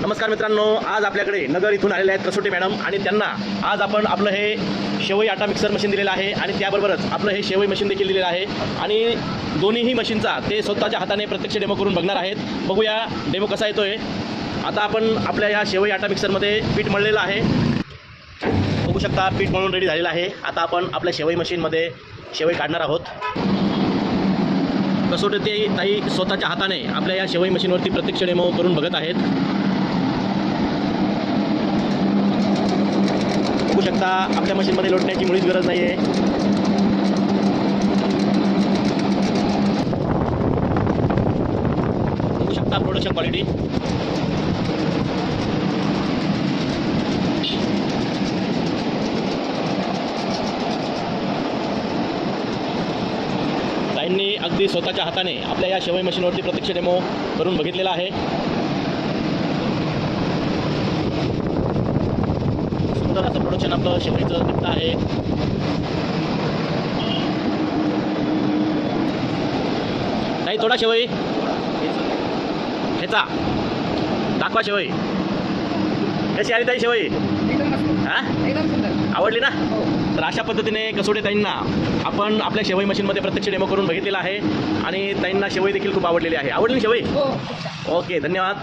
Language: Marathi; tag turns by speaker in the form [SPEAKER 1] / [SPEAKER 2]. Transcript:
[SPEAKER 1] नमस्कार मित्रांनो आज आपल्याकडे नगर इथून आलेले आहेत कसोटे मॅडम आणि त्यांना आज आपण आपलं हे शेवई आटा मिक्सर मशीन दिलेलं आहे आणि त्याबरोबरच आपलं हे शेवई मशीन देखील दिलेलं आहे. आणि दोन्हीही मशीनचा ते स्वतःच्या हाताने प्रत्यक्ष डेमो करून बघणार आहेत. बघूया डेमो कसा येतोय. आता आपण आपल्या या शेवई आटा मिक्सरमध्ये पीठ मळलेलं आहे. बघू शकता पीठ मळून रेडी झालेलं आहे. आता आपण आपल्या शेवई मशीनमध्ये शेवई काढणार आहोत. कसोटे ते ताई स्वतःच्या हाताने आपल्या या शेवई मशीनवरती प्रत्यक्ष डेमो करून बघत आहेत. शकता आपल्या मशीनमध्ये लोटण्याची मुळीच गरज नाही आहे बघू शकता प्रोडक्शन क्वालिटी ताईंनी अगदी स्वतःच्या हाताने आपल्या या शेवई मशीनवरती प्रत्यक्ष डेमो करून बघितलेला आहे. प्रोडक्शन आपलं शेवईचं निघतं आहे. ताई थोडा शेवई. ह्याचा दाखवा शेवई. कशी आली ताई शेवई. हा? आवडली ना? तर अशा पद्धतीने कसोटे ताईंना आपण आपल्या शेवई मशीनमध्ये प्रत्यक्ष डेमो करून बघितलेला आहे. आणि ताईंना शेवई देखील खूप आवडलेली आहे. आवडली शेवई?
[SPEAKER 2] हो.
[SPEAKER 1] ओके धन्यवाद.